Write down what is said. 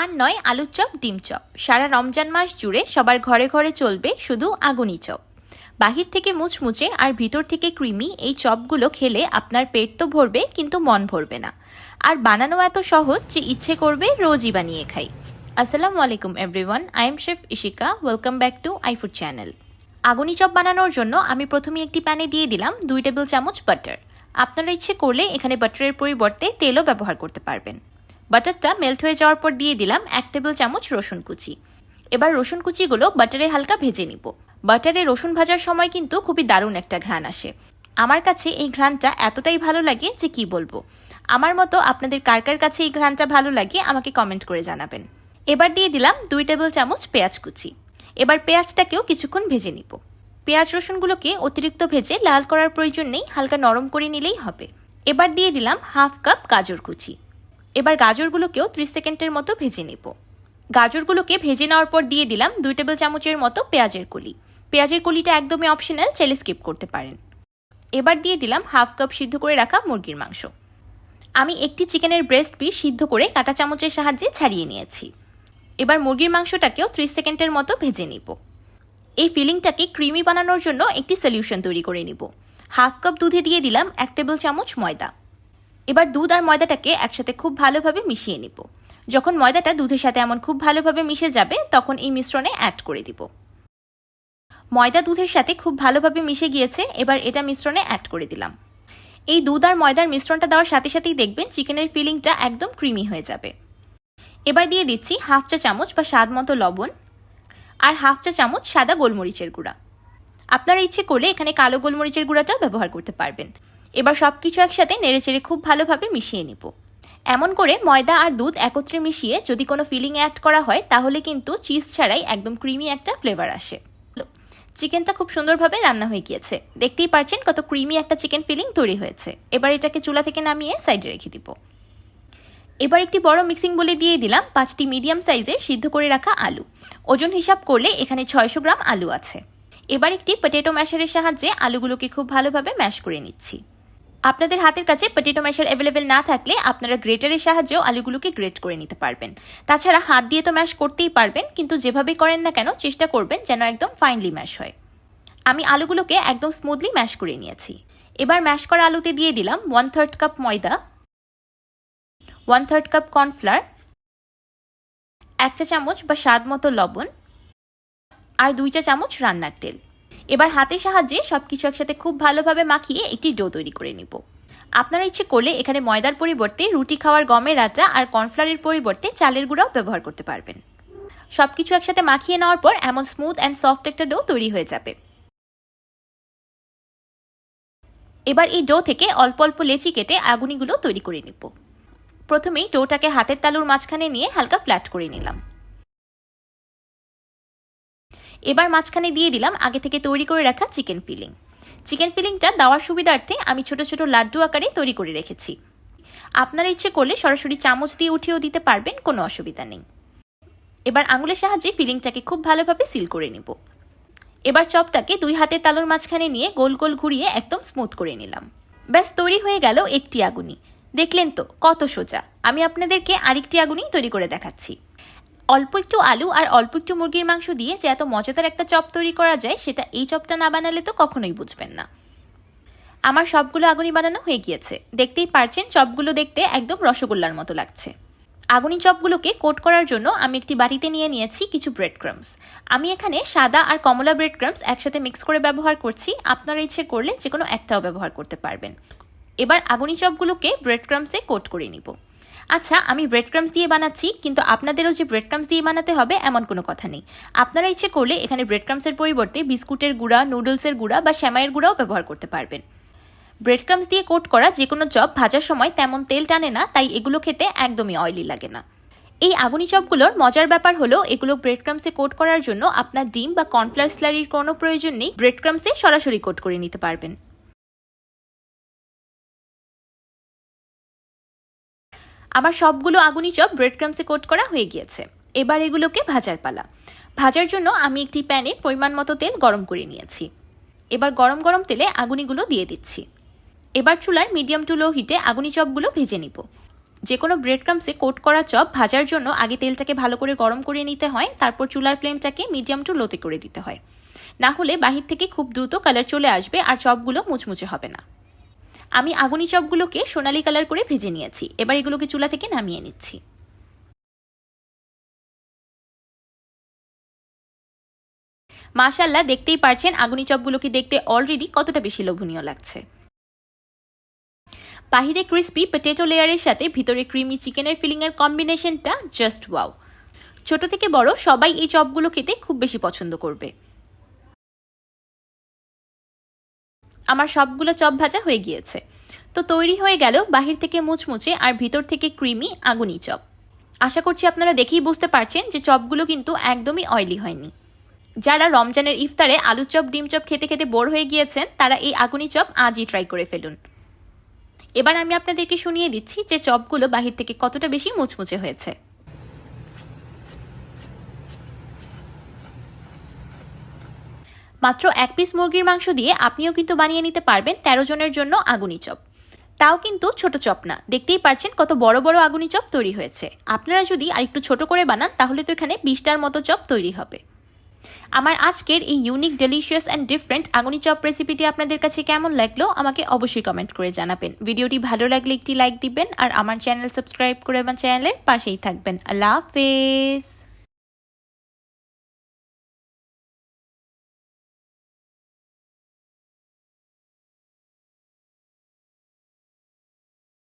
আর নয় আলুর চপ, ডিম চপ। সারা রমজান মাস জুড়ে সবার ঘরে ঘরে চলবে শুধু আগুনি চপ। বাহির থেকে মুচমুচে আর ভিতর থেকে ক্রিমি এই চপগুলো খেলে আপনার পেট তো ভরবে, কিন্তু মন ভরবে না। আর বানানো এত সহজ যে ইচ্ছে করবে রোজই বানিয়ে খাই। আসসালামু আলাইকুম everyone I am chef Ishika welcome back to iFood channel আগুনি chop বানানোর জন্য আমি প্রথমে একটি প্যানে দিয়ে দিলাম দুই টেবিল চামচ বাটার আপনারা ইচ্ছে করলে এখানে বাটারের পরিবর্তে তেলও ব্যবহার করতে পারবেন। বাটারটা মেল্ট হয়ে যাওয়ার পর দিয়ে দিলাম এক টেবিল চামচ রসুন কুচি। এবার রসুন কুচিগুলো বাটারে হালকা ভেজে নিব। বাটারে রসুন ভাজার সময় কিন্তু খুবই দারুণ একটা ঘ্রাণ আসে। আমার কাছে এই ঘ্রাণটা এতটাই ভালো লাগে যে কি বলব? আমার মতো আপনাদের কার কার কাছে এই ঘ্রাণটা ভালো লাগে আমাকে কমেন্ট করে জানাবেন। এবার দিয়ে দিলাম দুই টেবিল চামচ পেঁয়াজ কুচি। এবার পেঁয়াজটাকেও কিছুক্ষণ ভেজে নিব। পেঁয়াজ রসুনগুলোকে অতিরিক্ত ভেজে লাল করার প্রয়োজন নেই, হালকা নরম করে নিলেই হবে। এবার দিয়ে দিলাম হাফ কাপ গাজর কুচি। এবার গাজরগুলোকেও ত্রিশ সেকেন্ডের মতো ভেজে নেব। গাজরগুলোকে ভেজে নেওয়ার পর দিয়ে দিলাম দুই টেবিল চামচের মতো পেঁয়াজের কলি। পেঁয়াজের কলিটা একদমই অপশনাল, চাইলে স্কিপ করতে পারেন। এবার দিয়ে দিলাম হাফ কাপ সিদ্ধ করে রাখা মুরগির মাংস। আমি একটি চিকেনের ব্রেস্ট পিস সিদ্ধ করে কাঁটা চামচের সাহায্যে ছাড়িয়ে নিয়েছি। এবার মুরগির মাংসটাকেও ত্রিশ সেকেন্ডের মতো ভেজে নিব। এই ফিলিংটাকে ক্রিমি বানানোর জন্য একটি সলিউশন তৈরি করে নিব। হাফ কাপ দুধে দিয়ে দিলাম এক টেবিল চামচ ময়দা। এবার দুধ আর ময়দাটাকে একসাথে খুব ভালোভাবে মিশিয়ে নিব। যখন ময়দাটা দুধের সাথে এমন খুব ভালোভাবে মিশে যাবে, তখন এই মিশ্রণে অ্যাড করে দিব। ময়দা দুধের সাথে খুব ভালোভাবে মিশে গিয়েছে, এবার এটা মিশ্রণে অ্যাড করে দিলাম। এই দুধ আর ময়দার মিশ্রণটা দেওয়ার সাথে সাথেই দেখবেন চিকেনের ফিলিংটা একদম ক্রিমি হয়ে যাবে। এবার দিয়ে দিচ্ছি হাফ চা চামচ বা স্বাদ মতো লবণ আর হাফ চা চামচ সাদা গোলমরিচের গুঁড়া। আপনারা ইচ্ছে করলে এখানে কালো গোলমরিচের গুঁড়াটাও ব্যবহার করতে পারবেন। এবার সব কিছু একসাথে নেড়েচেড়ে খুব ভালোভাবে মিশিয়ে নিব। এমন করে ময়দা আর দুধ একত্রে মিশিয়ে যদি কোনো ফিলিং অ্যাড করা হয়, তাহলে কিন্তু চিজ ছাড়াই একদম ক্রিমি একটা ফ্লেভার আসে। চিকেনটা খুব সুন্দরভাবে রান্না হয়ে গিয়েছে। দেখতেই পারছেন কত ক্রিমি একটা চিকেন ফিলিং তৈরি হয়েছে। এবার এটাকে চুলা থেকে নামিয়ে সাইডে রেখে দিব। এবার একটি বড় মিক্সিং বলে দিয়ে দিলাম পাঁচটি মিডিয়াম সাইজের সিদ্ধ করে রাখা আলু। ওজন হিসাব করলে এখানে ছয়শো গ্রাম আলু আছে। এবার একটি পটেটো ম্যাশারের সাহায্যে আলুগুলোকে খুব ভালোভাবে ম্যাশ করে নিচ্ছি। আপনাদের হাতের কাছে পটেটো ম্যাশার অ্যাভেলেবেল না থাকলে আপনারা গ্রেটারের সাহায্যেও আলুগুলোকে গ্রেট করে নিতে পারবেন। তাছাড়া হাত দিয়ে তো ম্যাশ করতেই পারবেন, কিন্তু যেভাবে করেন না কেন চেষ্টা করবেন যেন একদম ফাইনলি ম্যাশ হয়। আমি আলুগুলোকে একদম স্মুথলি ম্যাশ করে নিয়েছি। এবার ম্যাশ করা আলুতে দিয়ে দিলাম ওয়ান থার্ড কাপ ময়দা ওয়ান থার্ড কাপ কর্নফ্লাওয়ার এক চা চামচ বা স্বাদ মতো লবণ, আর দুই চা চামচ রান্নার তেল। এবার হাতের সাহায্যে সব কিছু একসাথে খুব ভালোভাবে মাখিয়ে একটি ডো তৈরি করে নিব। আপনারা ইচ্ছে করলে এখানে ময়দার পরিবর্তে রুটি খাওয়ার গমের আটা আর কর্নফ্লাওয়ারের পরিবর্তে চালের গুঁড়াও ব্যবহার করতে পারবেন। সব কিছু একসাথে মাখিয়ে নেওয়ার পর এমন স্মুথ অ্যান্ড সফট একটা ডো তৈরি হয়ে যাবে। এবার এই ডো থেকে অল্প অল্প লেচি কেটে আগুনিগুলো তৈরি করে নিব। প্রথমেই ডোটাকে হাতের তালুর মাঝখানে নিয়ে হালকা ফ্ল্যাট করে নিলাম। এবার মাঝখানে দিয়ে দিলাম আগে থেকে তৈরি করে রাখা চিকেন ফিলিং। চিকেন ফিলিংটা দেওয়ার সুবিধার্থে আমি ছোট ছোট লাড্ডু আকারে তৈরি করে রেখেছি। আপনারা ইচ্ছে করলে সরাসরি চামচ দিয়ে উঠিয়েও দিতে পারবেন, কোনো অসুবিধা নেই। এবার আঙুলের সাহায্যে ফিলিংটাকে খুব ভালোভাবে সিল করে নিব। এবার চপটাকে দুই হাতের তালুর মাঝখানে নিয়ে গোল গোল ঘুরিয়ে একদম স্মুথ করে নিলাম। ব্যাস, তৈরি হয়ে গেল একটি আগুনি। দেখলেন তো, কত সোজা। আমি আপনাদেরকে আরেকটি আগুনি তৈরি করে দেখাচ্ছি। অল্প একটু আলু আর অল্প একটু মুরগির মাংস দিয়ে যে এত মজাদার একটা চপ তৈরি করা যায়, সেটা এই চপটা না বানালে তো কখনোই বুঝবেন না। আমার সবগুলো আগুনি বানানো হয়ে গিয়েছে। দেখতেই পারছেন, চপগুলো দেখতে একদম রসগোল্লার মতো লাগছে। আগুনি চপগুলোকে কোট করার জন্য আমি একটি বাটিতে নিয়ে নিয়েছি কিছু ব্রেড ক্রামস আমি এখানে সাদা আর কমলা ব্রেড ক্রামস একসাথে মিক্স করে ব্যবহার করছি। আপনারা ইচ্ছে করলে যে কোনো একটাও ব্যবহার করতে পারবেন। এবার আগুনি চপগুলোকে ব্রেড ক্রামসে কোট করে নিব। আচ্ছা আমি ব্রেড ক্রামস দিয়ে বানাচ্ছি, কিন্তু আপনাদেরও যে ব্রেড ক্রামস দিয়ে বানাতে হবে এমন কোনো কথা নেই। আপনারা ইচ্ছে করলে এখানে ব্রেড ক্রামসের পরিবর্তে বিস্কুটের গুঁড়া, নুডলসের গুঁড়া বা শ্যামাইয়ের গুঁড়াও ব্যবহার করতে পারবেন। ব্রেড ক্রামস দিয়ে কোট করা যে কোনো চপ ভাজার সময় তেমন তেল টানে না, তাই এগুলো খেতে একদমই অয়েলি লাগে না। এই আগুনি চপগুলোর মজার ব্যাপার হলো, এগুলো ব্রেড ক্রামসে কোট করার জন্য আপনার ডিম বা কর্নফ্লাওয়ার স্লারির কোনো প্রয়োজন নেই ব্রেড ক্রামসে সরাসরি কোট করে নিতে পারবেন। আমার সবগুলো আগুনি চপ ব্রেড ক্রামসে কোট করা হয়ে গিয়েছে। এবার এগুলোকে ভাজার পালা। ভাজার জন্য আমি একটি প্যানে পরিমাণ মতো তেল গরম করে নিয়েছি। এবার গরম গরম তেলে আগুনিগুলো দিয়ে দিচ্ছি। এবার চুলার মিডিয়াম টু লো হিটে আগুনি চপগুলো ভেজে নিব। যে কোনো ব্রেড ক্রামসে কোট করা চপ ভাজার জন্য আগে তেলটাকে ভালো করে গরম করে নিতে হয়, তারপর চুলার ফ্লেমটাকে মিডিয়াম টু লোতে করে দিতে হয়। না হলে বাহির থেকে খুব দ্রুত কালার চলে আসবে আর চপগুলো মুচমুচে হবে না। আমি আগুনি চপগুলোকে সোনালি কালার করে ভেজে নিয়েছি। এবার এগুলোকে চুলা থেকে নামিয়ে নিচ্ছি। মাশাল্লাহ দেখতেই পারছেন আগুনি চপগুলোকে দেখতে অলরেডি কতটা বেশি লোভনীয় লাগছে। বাহিরে ক্রিস্পি পটেটো লেয়ারের সাথে ভিতরে ক্রিমি চিকেনের ফিলিংয়ের কম্বিনেশনটা জাস্ট ওয়াও ছোট থেকে বড় সবাই এই চপগুলো খেতে খুব বেশি পছন্দ করবে। আমার সবগুলো চপ ভাজা হয়ে গিয়েছে। তো তৈরি হয়ে গেল বাহির থেকে মুচমুচে আর ভিতর থেকে ক্রিমি আগুনি চপ। আশা করছি আপনারা দেখেই বুঝতে পারছেন যে চপগুলো কিন্তু একদমই অয়েলি হয়নি। যারা রমজানের ইফতারে আলুর চপ, ডিম চপ খেতে খেতে বোর হয়ে গিয়েছেন, তারা এই আগুনি চপ আজই ট্রাই করে ফেলুন। এবার আমি আপনাদেরকে শুনিয়ে দিচ্ছি যে চপগুলো বাহির থেকে কতটা বেশি মুচমুচে হয়েছে। মাত্র এক পিস মুরগির মাংস দিয়ে আপনিও কিন্তু বানিয়ে নিতে পারবেন তেরো জনের জন্য আগুনি চপ। তাও কিন্তু ছোট চপ না। দেখতেই পারছেন কত বড় বড় আগুনি চপ তৈরি হয়েছে। আপনারা যদি আরেকটু ছোট করে বানান, তাহলে তো এখানে বিশটার মতো চপ তৈরি হবে। আমার আজকের এই ইউনিক ডেলিশিয়াস অ্যান্ড ডিফারেন্ট আগুনি চপ রেসিপিটি আপনাদের কাছে কেমন লাগল, আমাকে অবশ্যই কমেন্ট করে জানাবেন। ভিডিওটি ভালো লাগলে একটি লাইক দিবেন, আর আমার চ্যানেল সাবস্ক্রাইব করে আমার চ্যানেলের পাশেই থাকবেন। আল্লাহ হাফেজ!